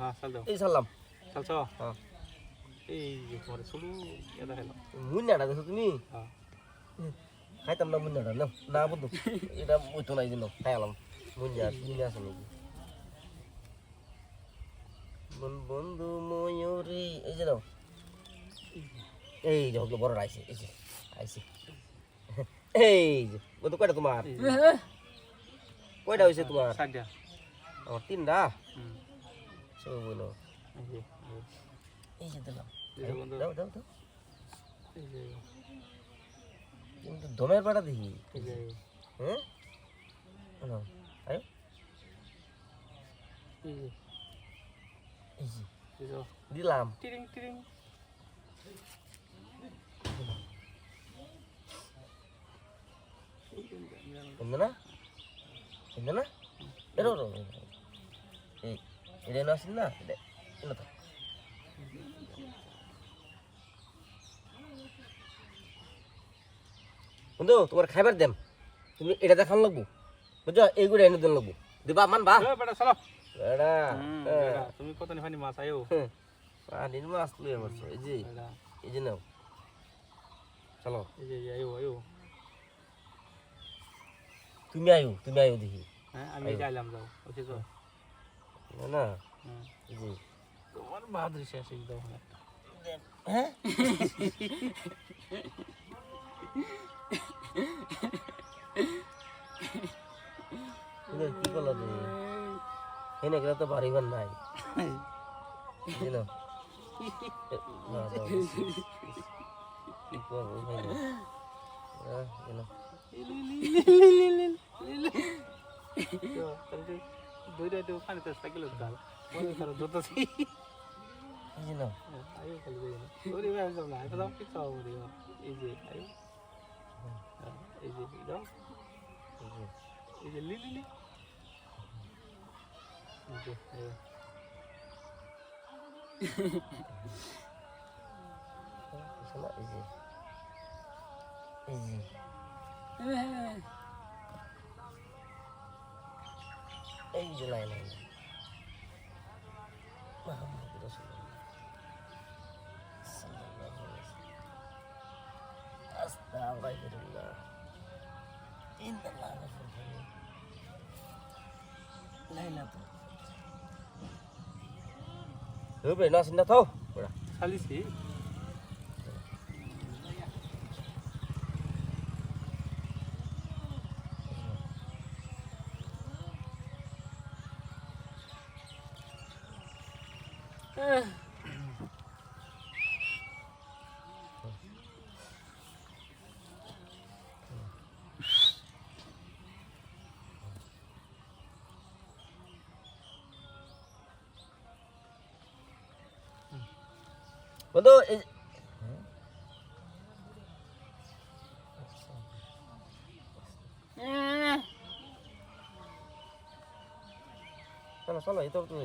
হ্যাঁ এই চালছ হ্যাঁ। এই যে তোমার এটা খেলো মুন্নাটা দেখো তুমি? হ্যাঁ। খাইতাম না মুন্নাটা না না বন্ধু এটা ওই নাই দিন খাইলাম। মুন্না মুন্না আছে নাকি? বন্ধু ময়ূরী এই যে নাও। এই যে হলো বড় আইছে এই যে আইছে এই যে বন্ধু কয়টা তোমার? কয়টা হয়েছে তোমার? আমার তিনটা। সব বলো এই যে দিলাম দাও দাও দাও কিন্তু দমের পাটা দেখি হ্যাঁ দিলাম টিরিং টিরিং না এরো এই এটা না এনো তো বন্ধু তোমার খাইবার দেম। তুমি এটা দেখান লাগবো। বুঝছ? এইগুলো এনে দেন লাগবো। দিবা মানবা এ বেটা চলো। এটা হুম। বেটা, তুমি কত নিফানি মাছ আয়ো পানির মাছ তুলে বলছো এই যে। এই যে নাও। চলো। এই যে আয়ো আয়ো তুমি আয়ো তুমি আয়ো দেখি। হ্যাঁ আমি যাও। ওকে না। এই তোমার বাহাদুরি শেষ একদম হ্যাঁ? কি করল তুমি? এনে গেলে তো বাড়িবার নাই। এই এই। দুইটা একটু পানিতে সাইকেল উঠাল মনে করো ধরতেছি এই যে নাও। আয়ো খালি যাই না ওরে ভাই যাব না এটা দাও কি খাও ওরে এই যে আয়ো হ্যাঁ, এই যে দাও এই যে। এই লি লি লি এই যে এই যে। এই যে। এই যে লাই লাই লাই। মুহাম্মদ রাসূলুল্লাহ। সাল্লাল্লাহু আলাইহি ওয়াসাল্লাম। আস্তাগফিরুল্লাহ। ইন্নাল্লাহ গাফুরুর রহিম। লাইলাতুল বন্ধু এই চলো চলো এই তো তুমি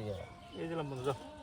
এই দিলাম বন্ধু যাও